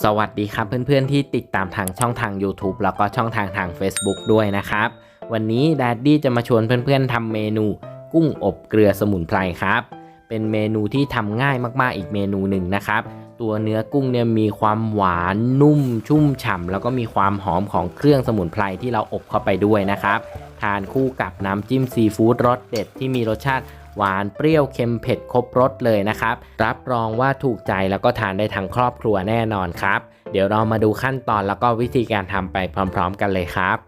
สวัสดีครับเพื่อนๆที่ติดตามทางช่องทาง YouTube แล้วก็ช่องทางทาง Facebook ด้วยนะครับ วันนี้ด a ดดี้จะมาชวนเพื่อนๆทำเมนูกุ้งอบเกลือสมุนไพรครับ เป็นเมนูที่ทำง่ายมากๆอีกเมนูหนึ่งนะครับ ตัวเนื้อกุ้งเนี่ยมีความหวานนุ่มชุ่มฉ่ำแล้วก็มีความหอมของเครื่องสมุนไพรที่เราอบเข้าไปด้วยนะครับ ทานคู่กับน้ำจิ้มซีฟู้ดรสเด็ดที่มีรสชาติ หวานเปรี้ยวเค็มเผ็ดครบรสเลยนะครับ รับรองว่าถูกใจแล้วก็ทานได้ทั้งครอบครัวแน่นอนครับ เดี๋ยวเรามาดูขั้นตอนแล้วก็วิธีการทำไปพร้อม ๆ กันเลยครับ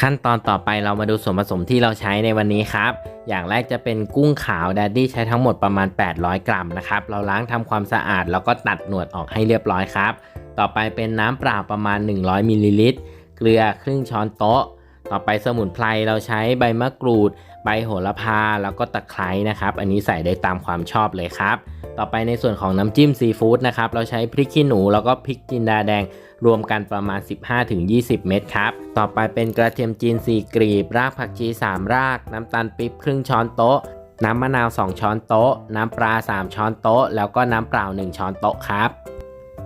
ขั้นตอนต่อไปเรามาดูส่วนผสมที่เราใช้ในวันนี้ครับ อย่างแรกจะเป็นกุ้งขาวแดดดี้ใช้ทั้งหมดประมาณ 800 กรัมนะครับ เราล้างทำความสะอาดแล้วก็ตัดหนวดออกให้เรียบร้อยครับ ต่อไปเป็นน้ำเปล่าประมาณ 100มิลลิลิตร เกลือครึ่งช้อนโต๊ะ ต่อไปสมุนไพรเราใช้ใบมะกรูด ใบโหระพาแล้วก็ตะไคร้นะครับ อันนี้ใส่ได้ตามความชอบเลยครับ ต่อไปในส่วนของน้ำจิ้มซีฟู้ดนะครับ เราใช้พริกขี้หนูแล้วก็พริกจินดาแดง รวมกันประมาณ 15-20 เม็ดครับ ต่อไปเป็นกระเทียมจีน 4 กรีบ รากผักชี 3 ราก น้ำตาลปี๊บครึ่งช้อนโต๊ะน้ำมะนาว 2 ช้อนโต๊ะ น้ำปลา 3 ช้อนโต๊ะ แล้วก็น้ำเปล่า 1 ช้อนโต๊ะครับ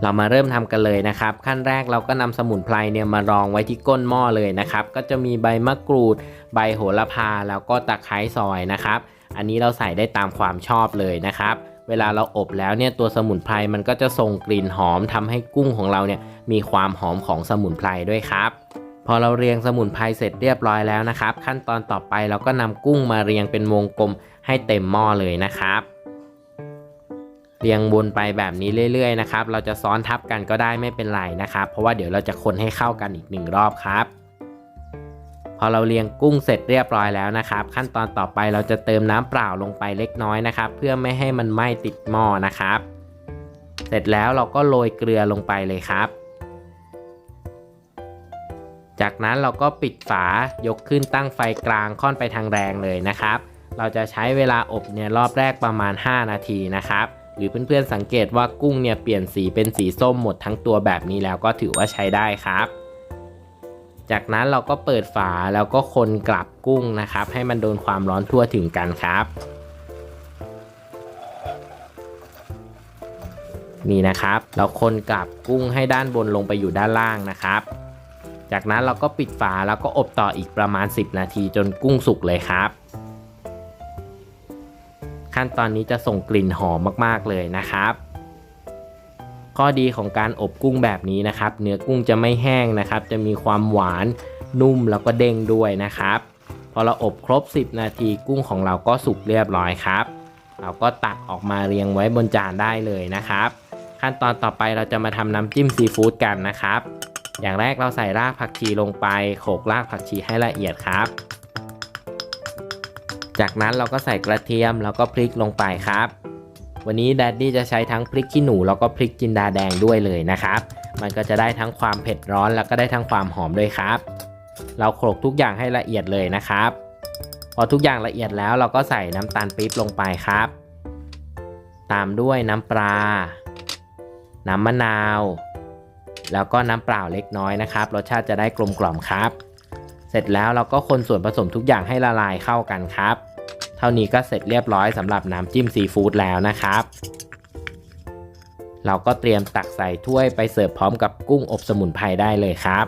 เรามาเริ่มทำกันเลยนะครับ ขั้นแรกเราก็นำสมุนไพรเนี่ยมารองไว้ที่ก้นหม้อเลยนะครับ ก็จะมีใบมะกรูด ใบโหระพาแล้วก็ตะไคร้ซอยนะครับ อันนี้เราใส่ได้ตามความชอบเลยนะครับ เวลาเราอบแล้วเนี่ยตัวสมุนไพรมันก็จะส่งกลิ่นหอมทำให้กุ้งของเราเนี่ยมีความหอมของสมุนไพรด้วยครับพอเราเรียงสมุนไพรเสร็จเรียบร้อยแล้วนะครับ ขั้นตอนต่อไปเราก็นำกุ้งมาเรียงเป็นวงกลมให้เต็มหม้อเลยนะครับ เรียงวนไปแบบนี้เรื่อยๆนะครับ เราจะซ้อนทับกันก็ได้ไม่เป็นไรนะครับ เพราะว่าเดี๋ยวเราจะคนให้เข้ากันอีกหนึ่งรอบครับ พอเราเรียงกุ้งเสร็จเรียบร้อยแล้วนะครับ ขั้นตอนต่อไปเราจะเติมน้ำเปล่าลงไปเล็กน้อยนะครับ เพื่อไม่ให้มันไหม้ติดหม้อนะครับ เสร็จแล้วเราก็โรยเกลือลงไปเลยครับ จากนั้นเราก็ปิดฝายกขึ้นตั้งไฟกลางค่อนไปทางแรงเลยนะครับ เราจะใช้เวลาอบเนี่ยรอบแรกประมาณ 5 นาทีนะครับ หรือเพื่อนๆสังเกตว่ากุ้งเนี่ยเปลี่ยนสีเป็นสีส้มหมดทั้งตัวแบบนี้แล้วก็ถือว่าใช้ได้ครับ จากนั้นเราก็เปิดฝาแล้วก็คนกลับกุ้งนะครับ ให้มันโดนความร้อนทั่วถึงกันครับ นี่นะครับ เราคนกลับกุ้งให้ด้านบนลงไปอยู่ด้านล่างนะครับ จากนั้นเราก็ปิดฝาแล้วก็อบต่ออีกประมาณ 10 นาทีจนกุ้งสุกเลยครับ ขั้นตอนนี้จะส่งกลิ่นหอมมากๆเลยนะครับ ข้อดีของการอบกุ้งแบบนี้นะครับ เนื้อกุ้งจะไม่แห้งนะครับ จะมีความหวานนุ่มแล้วก็เด้งด้วยนะครับ พอเราอบครบ 10 นาทีกุ้งของเราก็สุกเรียบร้อยครับ เราก็ตักออกมาเรียงไว้บนจานได้เลยนะครับ ขั้นตอนต่อไปเราจะมาทำน้ำจิ้มซีฟู้ดกันนะครับ อย่างแรกเราใส่รากผักชีลงไปโขลกรากผักชีให้ละเอียดครับ จากนั้นเราก็ใส่กระเทียมแล้วก็พริกลงไปครับ วันนี้แดดดี้จะใช้ทั้งพริกขี้หนูแล้วก็พริกจินดาแดงด้วยเลยนะครับ มันก็จะได้ทั้งความเผ็ดร้อนแล้วก็ได้ทั้งความหอมด้วยครับ เราโขลกทุกอย่างให้ละเอียดเลยนะครับ พอทุกอย่างละเอียดแล้วเราก็ใส่น้ำตาลปี๊บลงไปครับ ตามด้วยน้ำปลา น้ำมะนาว แล้วก็น้ำเปล่าเล็กน้อยนะครับ รสชาติจะได้กลมกล่อมครับ เสร็จแล้วเราก็คนส่วนผสมทุกอย่างให้ละลายเข้ากันครับ เท่านี้ก็เสร็จเรียบร้อยสำหรับน้ำจิ้มซีฟู้ดแล้วนะครับ เราก็เตรียมตักใส่ถ้วยไปเสิร์ฟพร้อมกับกุ้งอบสมุนไพรได้เลยครับ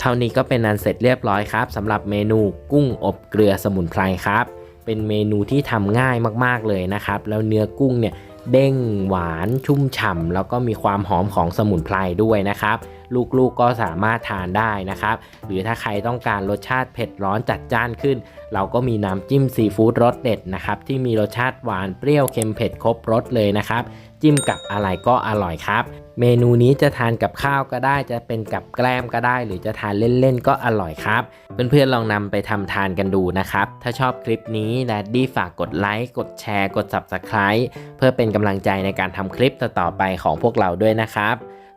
เท่านี้ก็เป็นอันเสร็จเรียบร้อยครับสำหรับเมนูกุ้งอบเกลือสมุนไพรครับ เป็นเมนูที่ทำง่ายมากๆเลยนะครับ แล้วเนื้อกุ้งเนี่ยเด้งหวานชุ่มฉ่ำแล้วก็มีความหอมของสมุนไพรด้วยนะครับ ลูกๆกก็สามารถทานได้นะครับ หรือถ้าใครต้องการรสชาติเผ็ดร้อนจัดจ้านขึ้น เราก็มีน้ำจิ้มซีฟู้ดรสเด็ดนะครับ ที่มีรสชาติหวานเปรี้ยวเค็มเผ็ดครบรสเลยนะครับ จิ้มกับอะไรก็อร่อยครับ เมนูนี้จะทานกับข้าวก็ได้ จะเป็นกับแกล้มก็ได้ หรือจะทานเล่นๆก็อร่อยครับ เพื่อนๆลองนำไปทำทานกันดูนะครับ ถ้าชอบคลิปนี้แดดดี้ฝากกดไลค์กดแชร์ กด Subscribe เพื่อเป็นกำลังใจในการทำคลิปต่อๆไปของพวกเราด้วยนะครับ